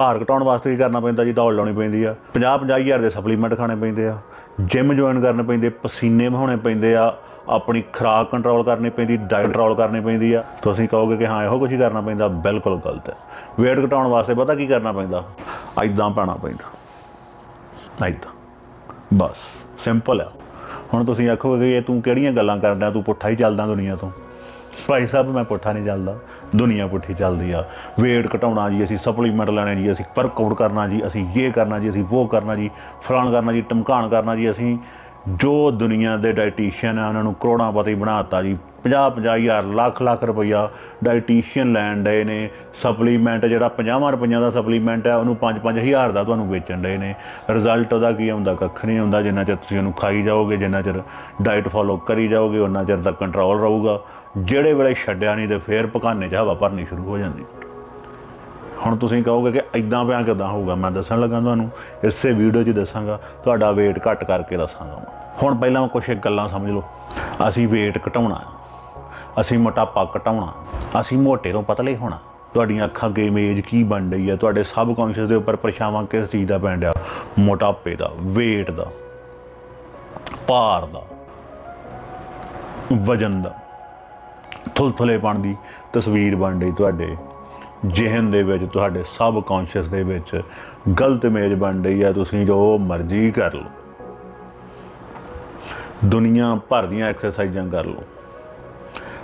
ਭਾਰ ਘਟਾਉਣ ਵਾਸਤੇ ਕੀ ਕਰਨਾ ਪੈਂਦਾ ਜੀ? ਦੌੜ ਲਾਉਣੀ ਪੈਂਦੀ ਆ। 50 50 ਹਜ਼ਾਰ ਦੇ ਸਪਲੀਮੈਂਟ ਖਾਣੇ ਪੈਂਦੇ ਆ। ਜਿਮ ਜੁਆਇਨ ਕਰਨੇ ਪੈਂਦੇ, ਪਸੀਨੇ ਵਹਾਉਣੇ ਪੈਂਦੇ ਆ। ਆਪਣੀ ਖੁਰਾਕ ਕੰਟਰੋਲ ਕਰਨੀ ਪੈਂਦੀ ਡਾਈਟ ਕੰਟਰੋਲ ਕਰਨੀ ਪੈਂਦੀ ਆ। ਤੁਸੀਂ ਕਹੋਗੇ ਕਿ ਹਾਂ, ਇਹੋ ਕੁਝ ਹੀ ਕਰਨਾ ਪੈਂਦਾ। ਬਿਲਕੁਲ ਗਲਤ ਹੈ। weight ਘਟਾਉਣ ਵਾਸਤੇ ਪਤਾ ਕੀ ਕਰਨਾ ਪੈਂਦਾ? ਐਦਾਂ ਪਾਣਾ ਪੈਂਦਾ। ਐਦਾਂ ਬਸ। ਸਿੰਪਲ ਆ। ਹੁਣ ਤੁਸੀਂ ਆਖੋਗੇ ਕਿ ਇਹ ਤੂੰ ਕਿਹੜੀਆਂ ਗੱਲਾਂ ਕਰਦਾ ਤੂੰ ਪੁੱਠਾ ਹੀ ਚੱਲਦਾ ਦੁਨੀਆ ਤੋਂ। ਭਾਈ ਸਾਹਿਬ, ਮੈਂ ਪੁੱਠਾ ਨਹੀਂ ਚੱਲਦਾ। ਦੁਨੀਆ ਪੁੱਠੀ ਚੱਲਦੀ ਆ। weight ਘਟਾਉਣਾ ਜੀ, ਅਸੀਂ ਸਪਲੀਮੈਂਟ ਲੈਣੇ ਜੀ, ਅਸੀਂ ਵਰਕਆਊਟ ਕਰਨਾ ਜੀ, ਅਸੀਂ ਇਹ ਕਰਨਾ ਜੀ, ਅਸੀਂ ਉਹ ਕਰਨਾ ਜੀ, ਫਲਾਣ ਕਰਨਾ ਜੀ, ਟਮਕਾਣ ਕਰਨਾ ਜੀ, ਅਸੀਂ ਜੋ ਦੁਨੀਆ ਦੇ ਡਾਈਟੀਸ਼ੀਅਨ ਆ, ਉਹਨਾਂ ਨੂੰ ਕਰੋੜਾਂ ਪਤੀ ਬਣਾਤਾ ਜੀ। 50 50 ਹਜ਼ਾਰ ਲੱਖ ਲੱਖ ਰੁਪਈਆ ਡਾਈਟੀਸ਼ੀਅਨ ਲੈਣ ਡਏ ਨੇ। ਸਪਲੀਮੈਂਟ ਜਿਹੜਾ 50 ਰੁਪਈਆਂ ਦਾ ਸਪਲੀਮੈਂਟ ਹੈ ਉਹਨੂੰ 5 ਹਜ਼ਾਰ ਦਾ ਤੁਹਾਨੂੰ ਵੇਚਣ ਡਏ ਨੇ। ਰਿਜ਼ਲਟ ਉਹਦਾ ਕੀ ਆਉਂਦਾ? ਕੱਖ ਨਹੀਂ ਹੁੰਦਾ ਜਿੰਨਾ ਚਿਰ ਤੁਸੀਂ ਉਹਨੂੰ ਖਾਈ ਜਾਓਗੇ, ਜਿੰਨਾ ਚਿਰ ਡਾਈਟ ਫੋਲੋ ਕਰੀ ਜਾਓਗੇ ਉਹਨਾਂ ਚਿਰ ਦਾ ਕੰਟਰੋਲ ਰਹੂਗਾ। ਜਿਹੜੇ ਵੇਲੇ ਛੱਡਿਆ ਨਹੀਂ ਤੇ ਫੇਰ ਪਕਾਨੇ 'ਚ ਹਵਾ ਭਰਨੀ ਸ਼ੁਰੂ ਹੋ ਜਾਂਦੀ। ਹੁਣ ਤੁਸੀਂ ਕਹੋਗੇ ਕਿ ਇਦਾਂ ਪਿਆ ਕਿਦਾਂ ਹੋਊਗਾ? ਮੈਂ ਦੱਸਣ ਲੱਗਾ ਤੁਹਾਨੂੰ, ਇਸੇ ਵੀਡੀਓ 'ਚ ਦੱਸਾਂਗਾ। ਤੁਹਾਡਾ weight ਘੱਟ ਕਰਕੇ ਦੱਸਾਂਗਾ ਹੁਣ ਪਹਿਲਾਂ ਕੁਝ ਇੱਕ ਗੱਲਾਂ ਸਮਝ ਲਓ। ਅਸੀਂ weight ਘਟਾਉਣਾ ਅਸੀਂ ਮੋਟਾਪਾ ਘਟਾਉਣਾ ਅਸੀਂ ਮੋਟੇ ਤੋਂ ਪਤਲੇ ਹੋਣਾ ਤੁਹਾਡੀਆਂ ਅੱਖਾਂ ਅੱਗੇ ਇਮੇਜ ਕੀ ਬਣ ਰਹੀ ਹੈ? ਤੁਹਾਡੇ ਸਬ ਕੌਨਸ਼ੀਅਸ ਦੇ ਉੱਪਰ ਪਰਛਾਵਾਂ ਕਿਸ ਚੀਜ਼ ਦਾ ਪੈਣ ਡਿਆ? ਮੋਟਾਪੇ ਦਾ, weight ਦਾ, ਭਾਰ ਦਾ, ਵਜਨ ਦਾ। ਥੁਲਥੁਲੇਪਣ ਦੀ ਤਸਵੀਰ ਬਣ ਰਹੀ ਤੁਹਾਡੇ ਜਿਹਨ ਦੇ ਵਿੱਚ, ਤੁਹਾਡੇ ਸਬ ਕੌਨਸ਼ੀਅਸ ਦੇ ਵਿੱਚ। ਗਲਤ ਇਮੇਜ ਬਣ ਰਹੀ ਹੈ, ਤੁਸੀਂ ਜੋ ਮਰਜ਼ੀ ਕਰ ਲਓ। ਦੁਨੀਆ ਭਰ ਦੀਆਂ ਐਕਸਰਸਾਈਜ਼ਾਂ ਕਰ ਲਓ।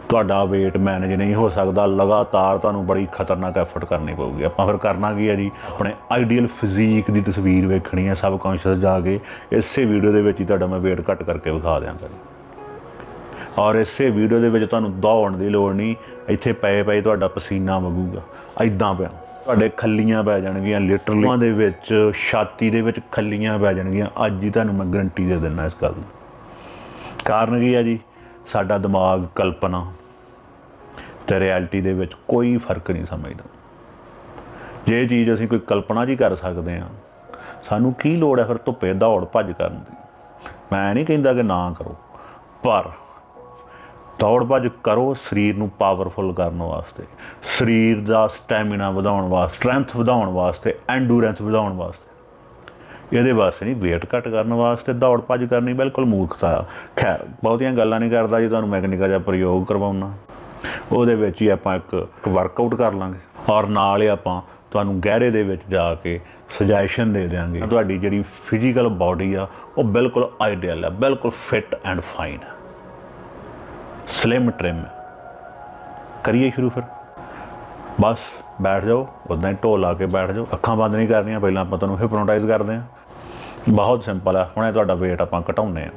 ਤੁਹਾਡਾ weight ਮੈਨੇਜ ਨਹੀਂ ਹੋ ਸਕਦਾ, ਲਗਾਤਾਰ ਤੁਹਾਨੂੰ ਬੜੀ ਖਤਰਨਾਕ ਐਫਰਟ ਕਰਨੀ ਪਊਗੀ। ਆਪਾਂ ਫਿਰ ਕਰਨਾ ਕੀ ਹੈ ਜੀ? ਆਪਣੇ ਆਈਡੀਅਲ ਫਿਜ਼ੀਕ ਦੀ ਤਸਵੀਰ ਵੇਖਣੀ ਹੈ, ਸਬ ਕੌਨਸ਼ੀਅਸ ਜਾ ਕੇ। ਇਸੇ ਵੀਡੀਓ ਦੇ ਵਿੱਚ ਹੀ ਤੁਹਾਡਾ ਮੈਂ weight ਘੱਟ ਕਰਕੇ ਵਿਖਾ ਦਿਆਂਗਾ ਜੀ ਔਰ ਇਸੇ ਵੀਡੀਓ ਦੇ ਵਿੱਚ ਤੁਹਾਨੂੰ ਦੌੜਨ ਦੀ ਲੋੜ ਨਹੀਂ। ਇੱਥੇ ਪਏ ਪਏ ਤੁਹਾਡਾ ਪਸੀਨਾ ਵਗੂਗਾ। ਐਦਾਂ ਪਿਆ। ਤੁਹਾਡੇ ਖੱਲੀਆਂ ਪੈ ਜਾਣਗੀਆਂ ਲਿਟਰਲੀ ਦੇ ਵਿੱਚ, ਛਾਤੀ ਦੇ ਵਿੱਚ ਖੱਲੀਆਂ ਪੈ ਜਾਣਗੀਆਂ। ਅੱਜ ਹੀ ਤੁਹਾਨੂੰ ਮੈਂ ਗਰੰਟੀ ਦੇ ਦਿੰਦਾ ਇਸ ਗੱਲ ਦੀ। ਕਾਰਨ ਕੀ ਹੈ ਜੀ? ਸਾਡਾ ਦਿਮਾਗ ਕਲਪਨਾ ਤੇ ਰਿਐਲਿਟੀ ਦੇ ਵਿੱਚ ਕੋਈ ਫ਼ਰਕ ਨਹੀਂ ਸਮਝਦਾ। ਜੇ ਚੀਜ਼ ਅਸੀਂ ਕੋਈ ਕਲਪਨਾ ਜੀ ਕਰ ਸਕਦੇ ਹਾਂ, ਸਾਨੂੰ ਕੀ ਲੋੜ ਹੈ ਫਿਰ ਧੁੱਪੇ ਦੌੜ ਭੱਜ ਕਰਨ ਦੀ? ਮੈਂ ਨਹੀਂ ਕਹਿੰਦਾ ਕਿ ਨਾ ਕਰੋ, ਪਰ ਦੌੜ ਭੱਜ ਕਰੋ, ਸਰੀਰ ਨੂੰ ਪਾਵਰਫੁਲ ਕਰਨ ਵਾਸਤੇ। ਸਰੀਰ ਦਾ ਸਟੈਮਿਨਾ ਵਧਾਉਣ ਵਾਸਤੇ ਸਟਰੈਂਥ ਵਧਾਉਣ ਵਾਸਤੇ ਐਂਡੂਰੈਂਸ ਵਧਾਉਣ ਵਾਸਤੇ। ਇਹਦੇ ਵਾਸਤੇ ਨਹੀਂ, weight ਘੱਟ ਕਰਨ ਵਾਸਤੇ ਦੌੜ ਭੱਜ ਕਰਨੀ, ਬਿਲਕੁਲ ਮੂਰਖਤਾ। ਆ ਖੈਰ, ਬਹੁਤੀਆਂ ਗੱਲਾਂ ਨਹੀਂ ਕਰਦਾ ਜੀ, ਤੁਹਾਨੂੰ ਮੈਕਨੀਕਾ ਜਿਹਾ ਪ੍ਰਯੋਗ ਕਰਵਾਉਣਾ। ਉਹਦੇ ਵਿੱਚ ਹੀ ਆਪਾਂ ਇੱਕ ਵਰਕਆਊਟ ਕਰ ਲਾਂਗੇ। ਔਰ ਨਾਲ ਹੀ ਆਪਾਂ ਤੁਹਾਨੂੰ ਗਹਿਰੇ ਦੇ ਵਿੱਚ ਜਾ ਕੇ ਸੁਜੈਸ਼ਨ ਦੇ ਦੇਵਾਂਗੇ ਤੁਹਾਡੀ ਜਿਹੜੀ ਫਿਜ਼ੀਕਲ ਬਾਡੀ ਆ, ਉਹ ਬਿਲਕੁਲ ਆਈਡੀਅਲ ਆ, ਬਿਲਕੁਲ fit and fine slim trim ਕਰੀਏ ਸ਼ੁਰੂ ਫਿਰ ਬਸ ਬੈਠ ਜਾਓ ਉਦਾਂ ਹੀ ਢੋਲ ਲਾ ਕੇ ਬੈਠ ਜਾਓ ਅੱਖਾਂ ਬੰਦ ਨਹੀਂ ਕਰਨੀਆਂ ਪਹਿਲਾਂ ਆਪਾਂ ਤੁਹਾਨੂੰ ਹਿਪਨੋਟਾਈਜ਼ ਕਰਦੇ ਹਾਂ ਬਹੁਤ ਸਿੰਪਲ ਆ ਹੁਣੇ ਤੁਹਾਡਾ weight ਆਪਾਂ ਘਟਾਉਂਦੇ ਹਾਂ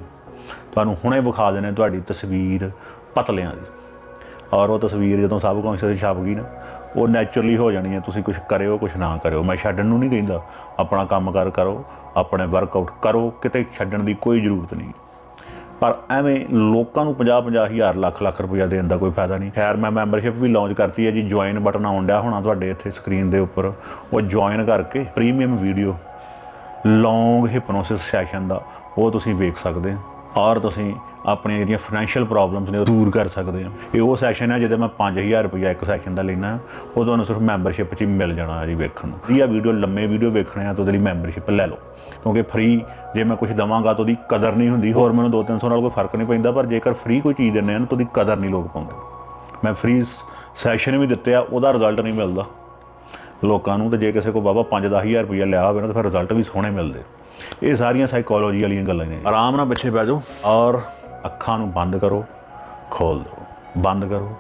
ਤੁਹਾਨੂੰ ਹੁਣੇ ਵਿਖਾ ਦੇਣੇ ਤੁਹਾਡੀ ਤਸਵੀਰ ਪਤਲਿਆਂ ਦੀ ਔਰ ਉਹ ਤਸਵੀਰ ਜਦੋਂ ਸਭ ਕੌਨਸ਼ੀਅਸ ਛਪ ਗਈ ਨਾ ਉਹ ਨੇਚਰਲੀ ਹੋ ਜਾਣੀ ਹੈ ਤੁਸੀਂ ਕੁਝ ਕਰਿਓ ਕੁਝ ਨਾ ਕਰਿਓ ਮੈਂ ਛੱਡਣ ਨੂੰ ਨਹੀਂ ਕਹਿੰਦਾ ਆਪਣਾ ਕੰਮ ਕਰ ਕਰੋ ਆਪਣੇ ਵਰਕਆਊਟ ਕਰੋ ਕਿਤੇ ਛੱਡਣ ਦੀ ਕੋਈ ਜ਼ਰੂਰਤ ਨਹੀਂ ਪਰ ਐਵੇਂ ਲੋਕਾਂ ਨੂੰ 50 50 ਹਜ਼ਾਰ ਲੱਖ ਲੱਖ ਰੁਪਇਆ ਦੇਣ ਦਾ ਕੋਈ ਫਾਇਦਾ ਨਹੀਂ। ਖੈਰ, ਮੈਂ ਮੈਂਬਰਸ਼ਿਪ ਵੀ ਲਾਂਚ ਕਰਤੀ ਹੈ ਜੀ। ਜੁਆਇਨ ਬਟਨ ਆਉਣ ਡਿਆ ਹੋਣਾ ਤੁਹਾਡੇ ਇੱਥੇ ਸਕਰੀਨ ਦੇ ਉੱਪਰ। ਉਹ ਜੁਆਇਨ ਕਰਕੇ premium video long hypnosis session ਦਾ ਉਹ ਤੁਸੀਂ ਵੇਖ ਸਕਦੇ ਹੋ। ਔਰ ਤੁਸੀਂ ਆਪਣੀਆਂ ਜਿਹੜੀਆਂ ਫਾਈਨੈਂਸ਼ੀਅਲ ਪ੍ਰੋਬਲਮਸ ਨੇ ਉਹ ਦੂਰ ਕਰ ਸਕਦੇ ਹੋ। ਇਹ ਉਹ ਸੈਸ਼ਨ ਹੈ ਜਿਹਦੇ ਮੈਂ 5000 ਰੁਪਇਆ ਇੱਕ ਸੈਸ਼ਨ ਦਾ ਲੈਣਾ ਉਹ ਤੁਹਾਨੂੰ ਸਿਰਫ ਮੈਂਬਰਸ਼ਿਪ 'ਚ ਹੀ ਮਿਲ ਜਾਣਾ ਜੀ ਵੇਖਣ ਨੂੰ। ਇਹ ਵੀਡੀਓ ਲੰਮੇ ਵੀਡੀਓ ਵੇਖਣੇ ਆ ਤਾਂ ਉਹਦੇ ਲਈ ਮੈਂਬਰਸ਼ਿਪ ਲੈ ਲਓ। ਕਿਉਂਕਿ ਫ੍ਰੀ ਜੇ ਮੈਂ ਕੁਝ ਦਵਾਂਗਾ ਤਾਂ ਉਹਦੀ ਕਦਰ ਨਹੀਂ ਹੁੰਦੀ। ਹੋਰ ਮੈਨੂੰ 2-300 ਨਾਲ ਕੋਈ ਫ਼ਰਕ ਨਹੀਂ ਪੈਂਦਾ, ਪਰ ਜੇਕਰ ਫ੍ਰੀ ਕੋਈ ਚੀਜ਼ ਦਿੰਦੇ ਆ ਨਾ ਤਾਂ ਉਹਦੀ ਕਦਰ ਨਹੀਂ ਲੋਕ ਪਾਉਂਦੇ। ਮੈਂ ਫ੍ਰੀ ਸੈਸ਼ਨ ਵੀ ਦਿੱਤੇ ਆ, ਉਹਦਾ ਰਿਜ਼ਲਟ ਨਹੀਂ ਮਿਲਦਾ। ਲੋਕਾਂ ਨੂੰ ਤੇ ਜੇ ਕਿਸੇ ਕੋ ਬਾਬਾ 5-10000 ਰੁਪਇਆ ਲਿਆ ਹੋਵੇ ਨਾ ਤਾਂ ਫਿਰ ਰਿਜ਼ਲਟ ਵੀ ਸੋਹਣੇ ਮਿਲਦੇ। ਇਹ ਸਾਰੀਆਂ ਸਾਈਕੋਲੋਜੀ ਵਾਲੀਆਂ ਗੱਲਾਂ ਨੇ। ਆਰਾਮ ਨਾਲ ਪਿੱਛੇ ਬਹਿ ਜਾਓ ਔਰ ਅੱਖਾਂ ਨੂੰ ਬੰਦ ਕਰੋ, ਖੋਲ ਦਿਓ। ਬੰਦ ਕਰੋ,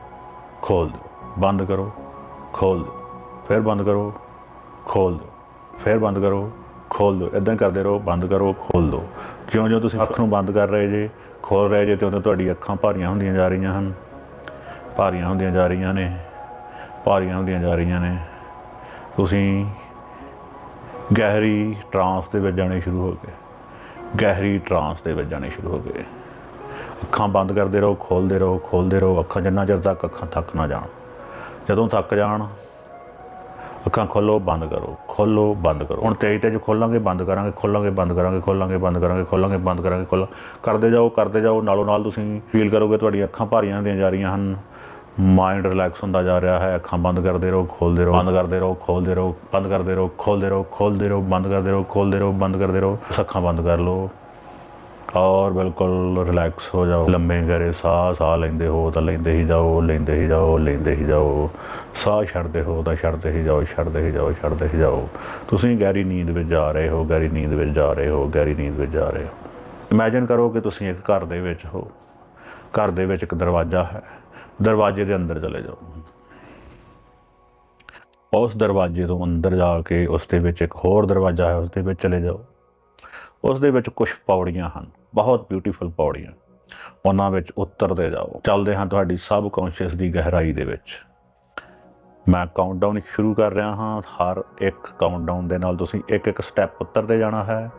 ਖੋਲ ਦਿਓ। ਬੰਦ ਕਰੋ, ਖੋਲ ਦਿਓ। ਫਿਰ ਬੰਦ ਕਰੋ, ਖੋਲ ਦਿਓ। ਫਿਰ ਬੰਦ ਕਰੋ, ਖੋਲ ਦਿਓ। ਇਦਾਂ ਕਰਦੇ ਰਹੋ, ਬੰਦ ਕਰੋ, ਖੋਲ ਦਿਓ। ਜਿਉਂ-ਜਿਉਂ ਤੁਸੀਂ ਅੱਖ ਨੂੰ ਬੰਦ ਕਰ ਰਹੇ ਜੇ, ਖੋਲ ਰਹੇ ਜੇ ਤੇ ਉਦੋਂ ਤੁਹਾਡੀ ਅੱਖਾਂ ਭਾਰੀਆਂ ਹੁੰਦੀਆਂ ਜਾ ਰਹੀਆਂ ਹਨ। ਭਾਰੀਆਂ ਹੁੰਦੀਆਂ ਜਾ ਰਹੀਆਂ ਨੇ, ਭਾਰੀਆਂ ਹੁੰਦੀਆਂ ਜਾ ਰਹੀਆਂ ਨੇ। ਤੁਸੀਂ ਗਹਿਰੀ ਟਰਾਂਸ ਦੇ ਵਿੱਚ ਜਾਣੇ ਸ਼ੁਰੂ ਹੋ ਗਏ। ਗਹਿਰੀ ਟਰਾਂਸ ਦੇ ਵਿੱਚ ਜਾਣੇ ਸ਼ੁਰੂ ਹੋ ਗਏ। ਅੱਖਾਂ ਬੰਦ ਕਰਦੇ ਰਹੋ, ਖੋਲਦੇ ਰਹੋ ਖੋਲਦੇ ਰਹੋ, ਅੱਖਾਂ ਜਿੰਨਾ ਚਿਰ ਤੱਕ ਅੱਖਾਂ ਥੱਕ ਨਾ ਜਾਣ। ਜਦੋਂ ਥੱਕ ਜਾਣ, ਅੱਖਾਂ ਖੋਲੋ, ਬੰਦ ਕਰੋ, ਖੋਲੋ, ਬੰਦ ਕਰੋ। ਹੁਣ ਤੇਜ਼ ਤੇਜ਼ ਖੋਲਾਂਗੇ, ਬੰਦ ਕਰਾਂਗੇ, ਖੋਲਾਂਗੇ, ਬੰਦ ਕਰਾਂਗੇ, ਖੋਲਾਂਗੇ, ਬੰਦ ਕਰਾਂਗੇ, ਖੋਲਾਂਗੇ, ਬੰਦ ਕਰਾਂਗੇ, ਖੋਲ। ਕਰਦੇ ਜਾਓ ਕਰਦੇ ਜਾਓ, ਨਾਲੋਂ ਨਾਲ ਤੁਸੀਂ ਫੀਲ ਕਰੋਗੇ ਤੁਹਾਡੀਆਂ ਅੱਖਾਂ ਭਾਰੀਆਂ ਹੁੰਦੀਆਂ ਜਾ ਰਹੀਆਂ ਹਨ। ਮਾਈਂਡ ਰਿਲੈਕਸ ਹੁੰਦਾ ਜਾ ਰਿਹਾ ਹੈ, ਅੱਖਾਂ ਬੰਦ ਕਰਦੇ ਰਹੋ, ਖੋਲਦੇ ਰਹੋ, ਬੰਦ ਕਰਦੇ ਰਹੋ, ਖੋਲਦੇ ਰਹੋ, ਬੰਦ ਕਰਦੇ ਰਹੋ, ਖੋਲਦੇ ਰਹੋ ਖੋਲਦੇ ਰਹੋ, ਬੰਦ ਕਰਦੇ ਰਹੋ, ਖੋਲਦੇ ਰਹੋ, ਬੰਦ ਕਰਦੇ ਰਹੋ, ਅੱਖਾਂ ਬੰਦ ਕਰ ਲਓ। ਔਰ ਬਿਲਕੁਲ ਰਿਲੈਕਸ ਹੋ ਜਾਓ। ਲੰਮੇ ਗਹਿਰੇ ਸਾਹ ਸਾਹ ਲੈਂਦੇ ਹੋ ਤਾਂ ਲੈਂਦੇ ਹੀ ਜਾਓ, ਲੈਂਦੇ ਹੀ ਜਾਓ, ਲੈਂਦੇ ਹੀ ਜਾਓ। ਸਾਹ ਛੱਡਦੇ ਹੋ ਤਾਂ ਛੱਡਦੇ ਹੀ ਜਾਓ, ਛੱਡਦੇ ਹੀ ਜਾਓ, ਛੱਡਦੇ ਹੀ ਜਾਓ। ਤੁਸੀਂ ਗਹਿਰੀ ਨੀਂਦ ਵਿੱਚ ਜਾ ਰਹੇ ਹੋ, ਗਹਿਰੀ ਨੀਂਦ ਵਿੱਚ ਜਾ ਰਹੇ ਹੋ, ਗਹਿਰੀ ਨੀਂਦ ਵਿੱਚ ਜਾ ਰਹੇ ਹੋ। ਇਮੇਜਿਨ ਕਰੋ ਕਿ ਤੁਸੀਂ ਇੱਕ ਘਰ ਦੇ ਵਿੱਚ ਹੋ। ਘਰ ਦੇ ਵਿੱਚ ਇੱਕ ਦਰਵਾਜ਼ਾ ਹੈ। ਦਰਵਾਜ਼ੇ ਦੇ ਅੰਦਰ ਚਲੇ ਜਾਓ। ਉਸ ਦਰਵਾਜ਼ੇ ਤੋਂ ਅੰਦਰ ਜਾ ਕੇ ਉਸ ਦੇ ਵਿੱਚ ਇੱਕ ਹੋਰ ਦਰਵਾਜ਼ਾ ਹੈ, ਉਸ ਦੇ ਵਿੱਚ ਚਲੇ ਜਾਓ। ਉਸ ਦੇ ਵਿੱਚ ਕੁਝ ਪੌੜੀਆਂ ਹਨ, ਬਹੁਤ ਬਿਊਟੀਫੁਲ ਪੌੜੀਆਂ। ਉਹਨਾਂ ਵਿੱਚ ਉਤਰਦੇ ਜਾਓ। ਚੱਲਦੇ ਹਾਂ ਤੁਹਾਡੀ ਸਬ ਕੌਂਸ਼ੀਅਸ ਦੀ ਗਹਿਰਾਈ ਦੇ ਵਿੱਚ। ਮੈਂ ਕਾਊਂਟਡਾਊਨ ਸ਼ੁਰੂ ਕਰ ਰਿਹਾ ਹਾਂ। ਹਰ ਇੱਕ ਕਾਊਂਟਡਾਊਨ ਦੇ ਨਾਲ ਤੁਸੀਂ ਇੱਕ ਇੱਕ ਸਟੈਪ ਉਤਰਦੇ ਜਾਣਾ ਹੈ।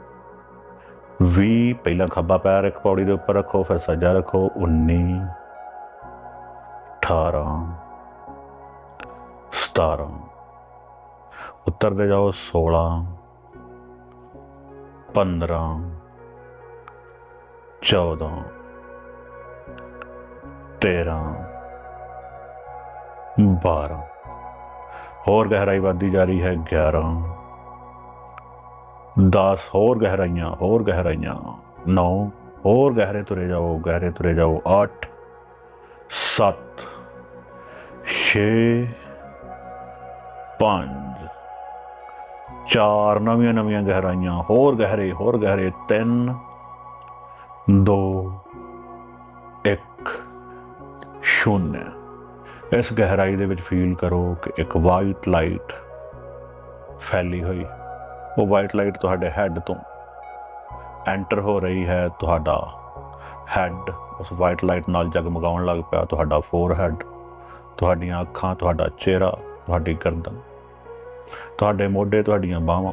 20 ਪਹਿਲਾਂ ਖੱਬਾ ਪੈਰ ਇੱਕ ਪੌੜੀ ਦੇ ਉੱਪਰ ਰੱਖੋ, ਫਿਰ ਸੱਜਾ ਰੱਖੋ। 19 18 17 ਉੱਤਰਦੇ ਜਾਓ 16 15 14 13 12 ਹੋਰ ਗਹਿਰਾਈ ਵੱਧਦੀ ਜਾ ਰਹੀ ਹੈ 11 10 ਹੋਰ ਗਹਿਰਾਈਆਂ ਹੋਰ ਗਹਿਰਾਈਆਂ। 9 ਹੋਰ ਗਹਿਰੇ ਤੁਰੇ ਜਾਓ, ਗਹਿਰੇ ਤੁਰੇ ਜਾਓ। 8 7 6 5 ਚਾਰ ਨਵੀਆਂ ਨਵੀਆਂ ਗਹਿਰਾਈਆਂ, ਹੋਰ ਗਹਿਰੇ ਹੋਰ ਗਹਿਰੇ 3 2 1 ਸ਼ੂਨਯ। ਇਸ ਗਹਿਰਾਈ ਦੇ ਵਿੱਚ ਫੀਲ ਕਰੋ ਕਿ ਇੱਕ ਵਾਈਟ ਲਾਈਟ ਫੈਲੀ ਹੋਈ। ਉਹ ਵਾਈਟ ਲਾਈਟ ਤੁਹਾਡੇ ਹੈੱਡ ਤੋਂ ਐਂਟਰ ਹੋ ਰਹੀ ਹੈ, ਤੁਹਾਡਾ ਹੈੱਡ ਉਸ ਵਾਈਟ ਲਾਈਟ ਨਾਲ ਜਗਮਗਾਉਣ ਲੱਗ ਪਿਆ, ਤੁਹਾਡਾ ਫੋਰਹੈਡ ਤੁਹਾਡੀਆਂ ਅੱਖਾਂ, ਤੁਹਾਡਾ ਚਿਹਰਾ, ਤੁਹਾਡੀ ਗਰਦਨ। ਤੁਹਾਡੇ ਮੋਢੇ ਤੁਹਾਡੀਆਂ ਬਾਹਾਂ,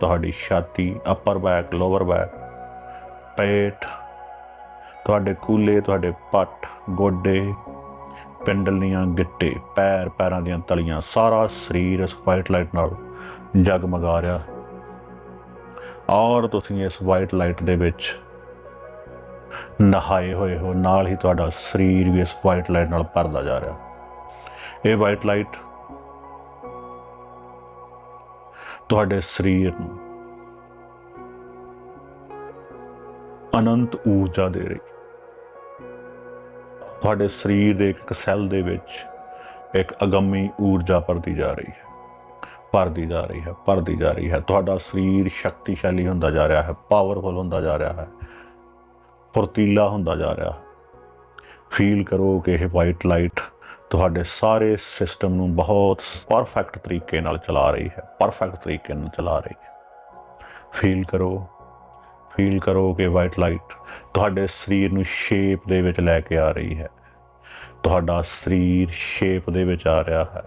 ਤੁਹਾਡੀ ਛਾਤੀ ਅਪਰ ਬੈਕ ਲੋਅਰ ਬੈਕ ਪੇਟ, ਤੁਹਾਡੇ ਕੂਲੇ, ਤੁਹਾਡੇ ਪੱਟ ਗੋਡੇ, ਪਿੰਡਲੀਆਂ, ਗਿੱਟੇ, ਪੈਰ, ਪੈਰਾਂ ਦੀਆਂ ਤਲੀਆਂ, ਸਾਰਾ ਸਰੀਰ ਇਸ ਵਾਈਟ ਲਾਈਟ ਨਾਲ ਜਗਮਗਾ ਰਿਹਾ। ਔਰ ਤੁਸੀਂ ਇਸ ਵਾਈਟ ਲਾਈਟ ਦੇ ਵਿੱਚ ਨਹਾਏ ਹੋਏ ਹੋ, ਨਾਲ ਹੀ ਤੁਹਾਡਾ ਸਰੀਰ ਵੀ ਇਸ ਵਾਈਟ ਲਾਈਟ ਨਾਲ ਭਰਦਾ ਜਾ ਰਿਹਾ। ਇਹ ਵਾਈਟ ਲਾਈਟ ਤੁਹਾਡੇ ਸਰੀਰ ਨੂੰ ਅਨੰਤ ਊਰਜਾ ਦੇ ਰਹੀ। ਤੁਹਾਡੇ ਸਰੀਰ ਦੇ ਇੱਕ ਸੈੱਲ ਦੇ ਵਿੱਚ ਇੱਕ ਅਗੰਮੀ ਊਰਜਾ ਭਰਦੀ ਜਾ ਰਹੀ ਹੈ, ਭਰਦੀ ਜਾ ਰਹੀ ਹੈ, ਭਰਦੀ ਜਾ ਰਹੀ ਹੈ। ਤੁਹਾਡਾ ਸਰੀਰ ਸ਼ਕਤੀਸ਼ਾਲੀ ਹੁੰਦਾ ਜਾ ਰਿਹਾ ਹੈ ਪਾਵਰਫੁਲ ਹੁੰਦਾ ਜਾ ਰਿਹਾ ਹੈ, ਫੁਰਤੀਲਾ ਹੁੰਦਾ ਜਾ ਰਿਹਾ ਫੀਲ ਕਰੋ ਕਿ ਇਹ ਵਾਈਟ ਲਾਈਟ ਤੁਹਾਡੇ ਸਾਰੇ ਸਿਸਟਮ ਨੂੰ ਬਹੁਤ ਪਰਫੈਕਟ ਤਰੀਕੇ ਨਾਲ ਚਲਾ ਰਹੀ ਹੈ, ਪਰਫੈਕਟ ਤਰੀਕੇ ਨਾਲ ਚਲਾ ਰਹੀ ਹੈ। ਫੀਲ ਕਰੋ ਫੀਲ ਕਰੋ ਕਿ ਵਾਈਟ ਲਾਈਟ ਤੁਹਾਡੇ ਸਰੀਰ ਨੂੰ ਸ਼ੇਪ ਦੇ ਵਿੱਚ ਲੈ ਕੇ ਆ ਰਹੀ ਹੈ। ਤੁਹਾਡਾ ਸਰੀਰ ਸ਼ੇਪ ਦੇ ਵਿੱਚ ਆ ਰਿਹਾ ਹੈ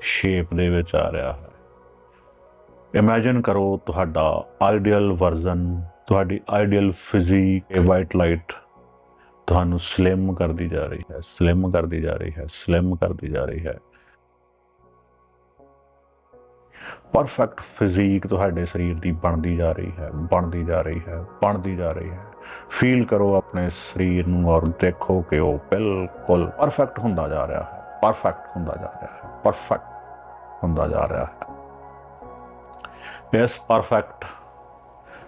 ਸ਼ੇਪ ਦੇ ਵਿੱਚ ਆ ਰਿਹਾ ਹੈ। ਇਮੇਜਿਨ ਕਰੋ ਤੁਹਾਡਾ ਆਈਡੀਅਲ ਵਰਜ਼ਨ ਤੁਹਾਡੀ ਆਈਡੀਅਲ ਫਿਜ਼ੀਕ ਇਹ ਵਾਈਟ ਲਾਈਟ ਤੁਹਾਨੂੰ ਸਲਿਮ ਕਰਦੀ ਜਾ ਰਹੀ ਹੈ ਸਲਿਮ ਕਰਦੀ ਜਾ ਰਹੀ ਹੈ ਸਲਿਮ ਕਰਦੀ ਜਾ ਰਹੀ ਹੈ। ਪਰਫੈਕਟ ਫਿਜ਼ੀਕ ਤੁਹਾਡੇ ਸਰੀਰ ਦੀ ਬਣਦੀ ਜਾ ਰਹੀ ਹੈ, ਬਣਦੀ ਜਾ ਰਹੀ ਹੈ, ਬਣਦੀ ਜਾ ਰਹੀ ਹੈ। ਫੀਲ ਕਰੋ ਆਪਣੇ ਸਰੀਰ ਨੂੰ ਔਰ ਦੇਖੋ ਕਿ ਉਹ ਬਿਲਕੁਲ ਪਰਫੈਕਟ ਹੁੰਦਾ ਜਾ ਰਿਹਾ ਹੈ ਪਰਫੈਕਟ ਹੁੰਦਾ ਜਾ ਰਿਹਾ ਹੈ ਪਰਫੈਕਟ ਹੁੰਦਾ ਜਾ ਰਿਹਾ ਹੈ। ਇਸ ਪਰਫੈਕਟ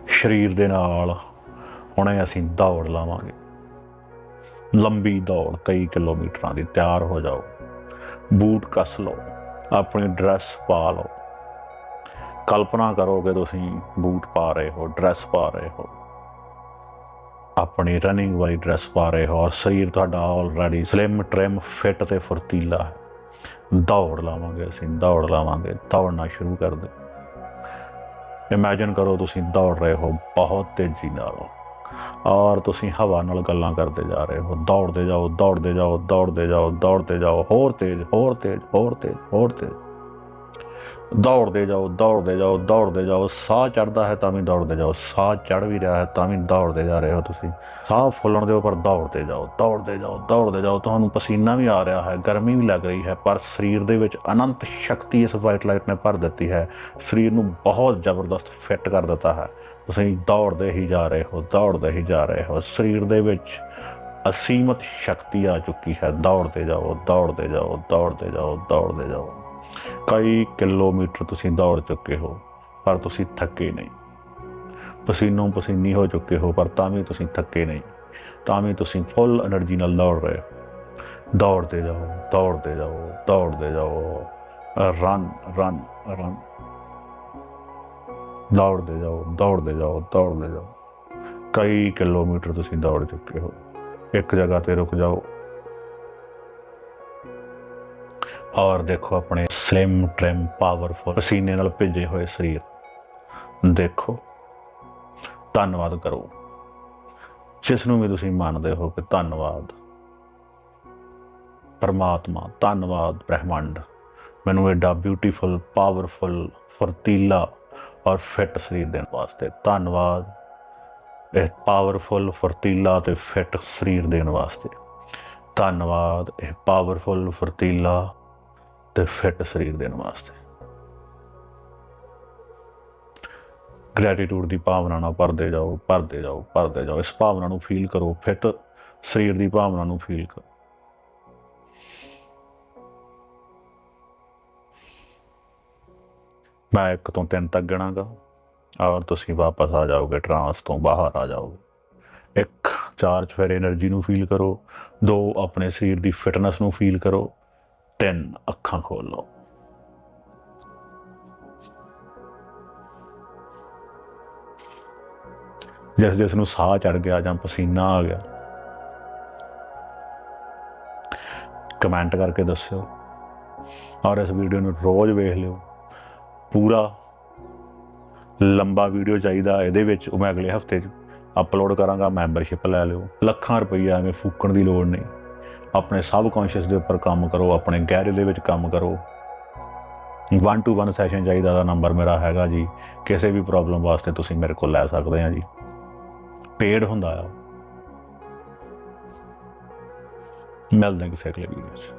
ਸਰੀਰ ਦੇ ਨਾਲ ਹੁਣੇ ਅਸੀਂ ਦੌੜ ਲਾਵਾਂਗੇ। ਲੰਬੀ ਦੌੜ, ਕਈ ਕਿਲੋਮੀਟਰਾਂ ਦੀ, ਤਿਆਰ ਹੋ ਜਾਓ। ਬੂਟ ਕੱਸ ਲਓ, ਆਪਣੀ ਡਰੈਸ ਪਾ ਲਓ। ਕਲਪਨਾ ਕਰੋ ਕਿ ਤੁਸੀਂ ਬੂਟ ਪਾ ਰਹੇ ਹੋ, ਡਰੈਸ ਪਾ ਰਹੇ ਹੋ। ਆਪਣੀ ਰਨਿੰਗ ਵਾਲੀ ਡਰੈਸ ਪਾ ਰਹੇ ਹੋ ਔਰ ਸਰੀਰ ਤੁਹਾਡਾ ਆਲਰੇਡੀ ਸਲਿਮ ਟ੍ਰਿਮ ਫਿਟ ਤੇ ਫੁਰਤੀਲਾ ਹੈ। ਦੌੜ ਲਾਵਾਂਗੇ ਅਸੀਂ, ਦੌੜ ਲਾਵਾਂਗੇ, ਦੌੜਨਾ ਸ਼ੁਰੂ ਕਰ ਦੇ ਇਮੇਜਿਨ ਕਰੋ ਤੁਸੀਂ ਦੌੜ ਰਹੇ ਹੋ, ਬਹੁਤ ਤੇਜ਼ੀ ਨਾਲ। ਔਰ ਤੁਸੀਂ ਹਵਾ ਨਾਲ ਗੱਲਾਂ ਕਰਦੇ ਜਾ ਰਹੇ ਹੋ। ਦੌੜਦੇ ਜਾਓ ਦੌੜਦੇ ਜਾਓ ਦੌੜਦੇ ਜਾਓ ਦੌੜਦੇ ਜਾਓ। ਹੋਰ ਤੇਜ਼ ਹੋਰ ਤੇਜ਼ ਹੋਰ ਤੇਜ਼ ਹੋਰ ਤੇਜ਼। ਦੌੜਦੇ ਜਾਓ ਦੌੜਦੇ ਜਾਓ ਦੌੜਦੇ ਜਾਓ। ਸਾਹ ਚੜਦਾ ਹੈ ਤਾਂ ਵੀ ਦੌੜਦੇ ਜਾਓ। ਸਾਹ ਚੜ ਵੀ ਰਿਹਾ ਹੈ ਤਾਂ ਵੀ ਦੌੜਦੇ ਜਾ ਰਹੇ ਹੋ ਤੁਸੀਂ। ਸਾਹ ਫੁੱਲਣ ਦੇ ਉੱਪਰ ਦੌੜਦੇ ਜਾਓ ਦੌੜਦੇ ਜਾਓ ਦੌੜਦੇ ਜਾਓ। ਤੁਹਾਨੂੰ ਪਸੀਨਾ ਵੀ ਆ ਰਿਹਾ ਹੈ, ਗਰਮੀ ਵੀ ਲੱਗ ਰਹੀ ਹੈ, ਪਰ ਸਰੀਰ ਦੇ ਵਿੱਚ ਅਨੰਤ ਸ਼ਕਤੀ ਇਸ ਵਾਈਟ ਲਾਈਟ ਨੇ ਭਰ ਦਿੱਤੀ ਹੈ। ਸਰੀਰ ਨੂੰ ਬਹੁਤ ਜ਼ਬਰਦਸਤ ਫਿੱਟ ਕਰ ਦਿੱਤਾ ਹੈ। ਤੁਸੀਂ ਦੌੜਦੇ ਹੀ ਜਾ ਰਹੇ ਹੋ, ਦੌੜਦੇ ਹੀ ਜਾ ਰਹੇ ਹੋ। ਸਰੀਰ ਦੇ ਵਿੱਚ ਅਸੀਮਤ ਸ਼ਕਤੀ ਆ ਚੁੱਕੀ ਹੈ। ਦੌੜਦੇ ਜਾਓ ਦੌੜਦੇ ਜਾਓ ਦੌੜਦੇ ਜਾਓ ਦੌੜਦੇ ਜਾਓ। ਕਈ ਕਿਲੋਮੀਟਰ ਤੁਸੀਂ ਦੌੜ ਚੁੱਕੇ ਹੋ, ਪਰ ਤੁਸੀਂ ਥੱਕੇ ਨਹੀਂ। ਪਸੀਨੋਂ ਪਸੀਨੀ ਹੋ ਚੁੱਕੇ ਹੋ, ਪਰ ਤਾਂ ਵੀ ਤੁਸੀਂ ਥੱਕੇ ਨਹੀਂ। ਤਾਂ ਵੀ ਤੁਸੀਂ ਫੁੱਲ એનર્ਜੀ ਨਾਲ ਦੌੜ ਰਹੇ ਹੋ। ਦੌੜਦੇ ਜਾਓ ਦੌੜਦੇ ਜਾਓ ਦੌੜਦੇ ਜਾਓ। ਰਨ ਰਨ ਰਨ ਦੌੜਦੇ ਜਾਓ ਦੌੜਦੇ ਜਾਓ ਦੌੜਦੇ ਜਾਓ। ਕਈ ਕਿਲੋਮੀਟਰ ਤੁਸੀਂ ਦੌੜ ਚੁੱਕੇ ਹੋ। ਇੱਕ ਜਗ੍ਹਾ ਤੇ ਰੁਕ ਜਾਓ। ਔਰ ਦੇਖੋ ਆਪਣੇ ਸਲਿਮ ਟ੍ਰਿਮ ਪਾਵਰਫੁਲ ਪਸੀਨੇ ਨਾਲ ਭਿੱਜੇ ਹੋਏ ਸਰੀਰ। ਦੇਖੋ। ਧੰਨਵਾਦ ਕਰੋ। ਜਿਸ ਨੂੰ ਵੀ ਤੁਸੀਂ ਮੰਨਦੇ ਹੋ ਕਿ ਧੰਨਵਾਦ। ਪਰਮਾਤਮਾ, ਧੰਨਵਾਦ, ਬ੍ਰਹਿਮੰਡ। ਮੈਨੂੰ ਐਡਾ ਬਿਊਟੀਫੁਲ ਪਾਵਰਫੁਲ ਫਰਤੀਲਾ ਔਰ ਫਿੱਟ ਸਰੀਰ ਦੇਣ ਵਾਸਤੇ। ਧੰਨਵਾਦ ਇਹ ਪਾਵਰਫੁਲ ਫਰਤੀਲਾ ਤੇ ਫਿੱਟ ਸਰੀਰ ਦੇਣ ਵਾਸਤੇ। ਧੰਨਵਾਦ ਇਹ ਪਾਵਰਫੁਲ ਫਰਤੀਲਾ ਤੇ ਫਿੱਟ ਸਰੀਰ ਦੇਣ ਵਾਸਤੇ। ਗ੍ਰੈਟੀਟਿਊਡ ਦੀ ਭਾਵਨਾ ਨਾਲ ਭਰਦੇ ਜਾਓ ਭਰਦੇ ਜਾਓ ਭਰਦੇ ਜਾਓ। ਇਸ ਭਾਵਨਾ ਨੂੰ ਫੀਲ ਕਰੋ, ਫਿੱਟ ਸਰੀਰ ਦੀ ਭਾਵਨਾ ਨੂੰ ਫੀਲ ਕਰੋ। ਮੈਂ ਇੱਕ ਤੋਂ ਤਿੰਨ ਤੱਕ ਗਿਣਾਂਗਾ। ਔਰ ਤੁਸੀਂ ਵਾਪਸ ਆ ਜਾਓਗੇ, ਟਰਾਂਸ ਤੋਂ ਬਾਹਰ ਆ ਜਾਓਗੇ। ਇੱਕ, ਚਾਰਜ ਫਿਰ એનર્ਜੀ ਨੂੰ ਫੀਲ ਕਰੋ। ਦੋ, ਆਪਣੇ ਸਰੀਰ ਦੀ ਫਿਟਨੈਸ ਨੂੰ ਫੀਲ ਕਰੋ। ਤਿੰਨ, ਅੱਖਾਂ ਖੋਲੋ ਜਿਸ ਜਿਸ ਨੂੰ ਸਾਹ ਚੜ ਗਿਆ ਜਾਂ ਪਸੀਨਾ ਆ ਗਿਆ ਕਮੈਂਟ ਕਰਕੇ ਦੱਸਿਓ। ਔਰ ਇਸ ਵੀਡੀਓ ਨੂੰ ਰੋਜ਼ ਵੇਖ ਲਿਓ। ਪੂਰਾ ਲੰਬਾ ਵੀਡੀਓ ਚਾਹੀਦਾ ਇਹਦੇ ਵਿੱਚ। ਉਹ ਮੈਂ ਅਗਲੇ ਹਫ਼ਤੇ 'ਚ ਅਪਲੋਡ ਕਰਾਂਗਾ ਮੈਂਬਰਸ਼ਿਪ ਲੈ ਲਿਓ। ਲੱਖਾਂ ਰੁਪਈਆ ਐਵੇਂ ਫੂਕਣ ਦੀ ਲੋੜ ਨਹੀਂ। ਆਪਣੇ ਸਬ ਕੌਨਸ਼ੀਅਸ ਦੇ ਉੱਪਰ ਕੰਮ ਕਰੋ, ਆਪਣੇ ਗਹਿਰੇ ਦੇ ਵਿੱਚ ਕੰਮ ਕਰੋ। 1 ਟੂ 1 ਸੈਸ਼ਨ ਚਾਹੀਦਾ ਦਾ ਨੰਬਰ ਮੇਰਾ ਹੈਗਾ ਜੀ। ਕਿਸੇ ਵੀ ਪ੍ਰੋਬਲਮ ਵਾਸਤੇ ਤੁਸੀਂ ਮੇਰੇ ਕੋਲ ਲੈ ਸਕਦੇ ਆ ਜੀ। ਪੇਡ ਹੁੰਦਾ ਆ। ਮਿਲਦੇ ਹਾਂ ਕਿਸੇ ਅਗਲੇ ਵੀਡੀਓ 'ਚ।